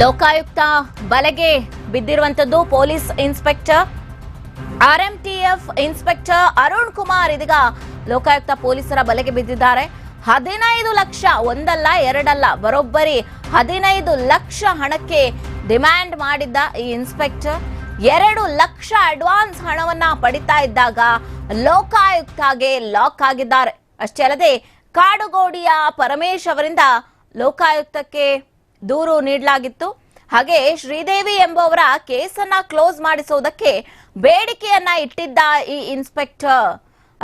ಲೋಕಾಯುಕ್ತ ಬಲೆಗೆ ಬಿದ್ದಿರುವಂತದ್ದು police inspector. RMTF inspector Arun Kumar ಇದೀಗ ಲೋಕಾಯುಕ್ತ ಪೊಲೀಸರ ಬಲೆಗೆ ಬಿದ್ದಿದ್ದಾರೆ. ಹದಿನೈದು ಲಕ್ಷ ಒಂದಲ್ಲ ಎರಡಲ್ಲ, ಬರೋಬ್ಬರಿ ಹದಿನೈದು ಲಕ್ಷ ಹಣಕ್ಕೆ ಡಿಮ್ಯಾಂಡ್ ಮಾಡಿದ್ದ ಈ ಇನ್ಸ್ಪೆಕ್ಟರ್. ಎರಡು ಲಕ್ಷ ಅಡ್ವಾನ್ಸ್ ಹಣವನ್ನ ಪಡಿತಾ ಇದ್ದಾಗ ಲೋಕಾಯುಕ್ತಗೆ ಲಾಕ್ ಆಗಿದ್ದಾರೆ. ಅಷ್ಟೇ ಅಲ್ಲದೆ ಕಾಡುಗೋಡಿಯ ಪರಮೇಶ್ ಅವರಿಂದ ಲೋಕಾಯುಕ್ತಕ್ಕೆ ದೂರು ನೀಡಲಾಗಿತ್ತು. ಹಾಗೆ ಶ್ರೀದೇವಿ ಎಂಬುವರ ಕೇಸನ್ನ ಕ್ಲೋಸ್ ಮಾಡಿಸುವುದಕ್ಕೆ ಬೇಡಿಕೆಯನ್ನ ಇಟ್ಟಿದ್ದ ಈ ಇನ್ಸ್ಪೆಕ್ಟರ್.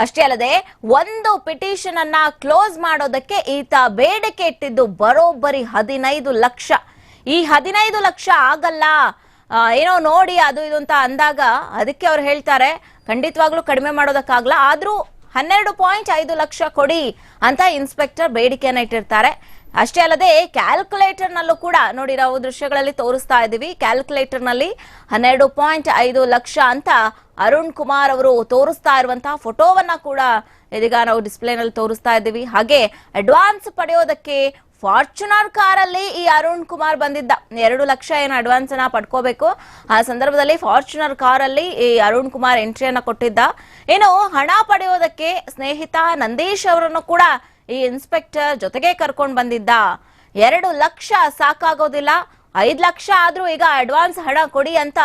ಅಷ್ಟೇ ಅಲ್ಲದೆ, ಒಂದು ಪಿಟಿಷನ್ ಅನ್ನ ಕ್ಲೋಸ್ ಮಾಡೋದಕ್ಕೆ ಈತ ಬೇಡಿಕೆ ಇಟ್ಟಿದ್ದು ಬರೋಬ್ಬರಿ ಹದಿನೈದು ಲಕ್ಷ. ಈ ಹದಿನೈದು ಲಕ್ಷ ಆಗಲ್ಲ. ಏನೋ ನೋಡಿ ಅದು ಇದು ಅಂತ ಅಂದಾಗ ಅದಕ್ಕೆ ಅವ್ರು ಹೇಳ್ತಾರೆ, ಖಂಡಿತವಾಗ್ಲೂ ಕಡಿಮೆ ಮಾಡೋದಕ್ಕಾಗಲ್ಲ. ಆದ್ರೂ ಹನ್ನೆರಡು ಪಾಯಿಂಟ್ ಐದು ಲಕ್ಷ ಕೊಡಿ ಅಂತ ಇನ್ಸ್ಪೆಕ್ಟರ್ ಬೇಡಿಕೆಯನ್ನ ಇಟ್ಟಿರ್ತಾರೆ. ಅಷ್ಟೇ ಅಲ್ಲದೆ ಕ್ಯಾಲ್ಕುಲೇಟರ್ ನಲ್ಲೂ ಕೂಡ ನೋಡಿ ನಾವು ದೃಶ್ಯಗಳಲ್ಲಿ ತೋರಿಸ್ತಾ ಇದ್ದೀವಿ. ಕ್ಯಾಲ್ಕುಲೇಟರ್ನಲ್ಲಿ ಹನ್ನೆರಡು ಪಾಯಿಂಟ್ ಐದು ಲಕ್ಷ ಅಂತ ಅರುಣ್ ಕುಮಾರ್ ಅವರು ತೋರಿಸ್ತಾ ಇರುವಂತಹ ಫೋಟೋವನ್ನ ಕೂಡ ಇದೀಗ ನಾವು ಡಿಸ್ಪ್ಲೇನಲ್ಲಿ ತೋರಿಸ್ತಾ ಇದ್ದೀವಿ. ಹಾಗೆ ಅಡ್ವಾನ್ಸ್ ಪಡೆಯೋದಕ್ಕೆ ಫಾರ್ಚುನರ್ ಕಾರಲ್ಲಿ ಈ ಅರುಣ್ ಕುಮಾರ್ ಬಂದಿದ್ದ. ಎರಡು ಲಕ್ಷ ಏನು ಅಡ್ವಾನ್ಸ್ ಅನ್ನ ಪಡ್ಕೋಬೇಕು. ಆ ಸಂದರ್ಭದಲ್ಲಿ ಫಾರ್ಚುನರ್ ಕಾರಲ್ಲಿ ಈ ಅರುಣ್ ಕುಮಾರ್ ಎಂಟ್ರಿಯನ್ನ ಕೊಟ್ಟಿದ್ದ. ಇನ್ನು ಹಣ ಪಡೆಯೋದಕ್ಕೆ ಸ್ನೇಹಿತ ನಂದೀಶ್ ಅವರನ್ನು ಕೂಡ ಈ ಇನ್ಸ್ಪೆಕ್ಟರ್ ಜೊತೆಗೆ ಕರ್ಕೊಂಡು ಬಂದಿದ್ದ. ಎರಡು ಲಕ್ಷ ಸಾಕಾಗೋದಿಲ್ಲ. ಐದ್ ಲಕ್ಷ ಆದ್ರೂ ಈಗ ಅಡ್ವಾನ್ಸ್ ಹಣ ಕೊಡಿ ಅಂತ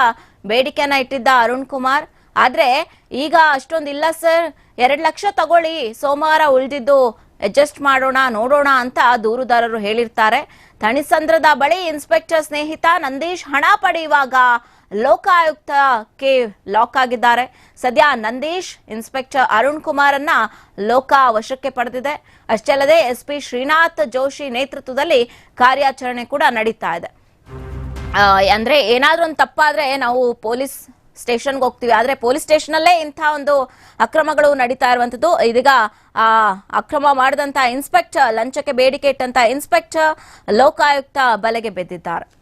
ಬೇಡಿಕೆನ ಇಟ್ಟಿದ್ದ ಅರುಣ್ ಕುಮಾರ್. ಆದ್ರೆ ಈಗ ಅಷ್ಟೊಂದಿಲ್ಲ ಸರ್. ಎರಡ್ ಲಕ್ಷ ತಗೊಳ್ಳಿ. ಸೋಮವಾರ ಉಳಿದಿದ್ದು ಅಡ್ಜಸ್ಟ್ ಮಾಡೋಣ, ನೋಡೋಣ ಅಂತ ದೂರುದಾರರು ಹೇಳಿರ್ತಾರೆ. ತಣಿಸಂದ್ರದ ಬಳಿ ಇನ್ಸ್ಪೆಕ್ಟರ್ ಸ್ನೇಹಿತ ನಂದೀಶ್ ಹಣ ಪಡೆಯುವಾಗ ಲೋಕಾಯುಕ್ತಕ್ಕೆ ಲಾಕ್ ಆಗಿದ್ದಾರೆ. ಸದ್ಯ ನಂದೀಶ್, ಇನ್ಸ್ಪೆಕ್ಟರ್ ಅರುಣ್ ಕುಮಾರನ್ನ ಲೋಕ ವಶಕ್ಕೆ ಪಡೆದಿದೆ. ಅಷ್ಟೇ ಅಲ್ಲದೆ ಎಸ್ಪಿ ಶ್ರೀನಾಥ್ ಜೋಶಿ ನೇತೃತ್ವದಲ್ಲಿ ಕಾರ್ಯಾಚರಣೆ ಕೂಡ ನಡೀತಾ ಇದೆ. ಅಂದ್ರೆ ಏನಾದ್ರೂ ಒಂದು ತಪ್ಪಾದ್ರೆ ನಾವು ಪೊಲೀಸ್ ಸ್ಟೇಷನ್ಗೆ ಹೋಗ್ತೀವಿ. ಆದ್ರೆ ಪೊಲೀಸ್ ಸ್ಟೇಷನ್ ಅಲ್ಲೇ ಇಂಥ ಒಂದು ಅಕ್ರಮಗಳು ನಡೀತಾ ಇರುವಂತದ್ದು ಇದೀಗ, ಆ, ಅಕ್ರಮ ಮಾಡಿದಂತ ಇನ್ಸ್ಪೆಕ್ಟರ್, ಲಂಚಕ್ಕೆ ಬೇಡಿಕೆ ಇಟ್ಟಂತ ಇನ್ಸ್ಪೆಕ್ಟರ್, ಲೋಕಾಯುಕ್ತ ಬಲೆಗೆ ಬಿದ್ದಿದ್ದಾರೆ.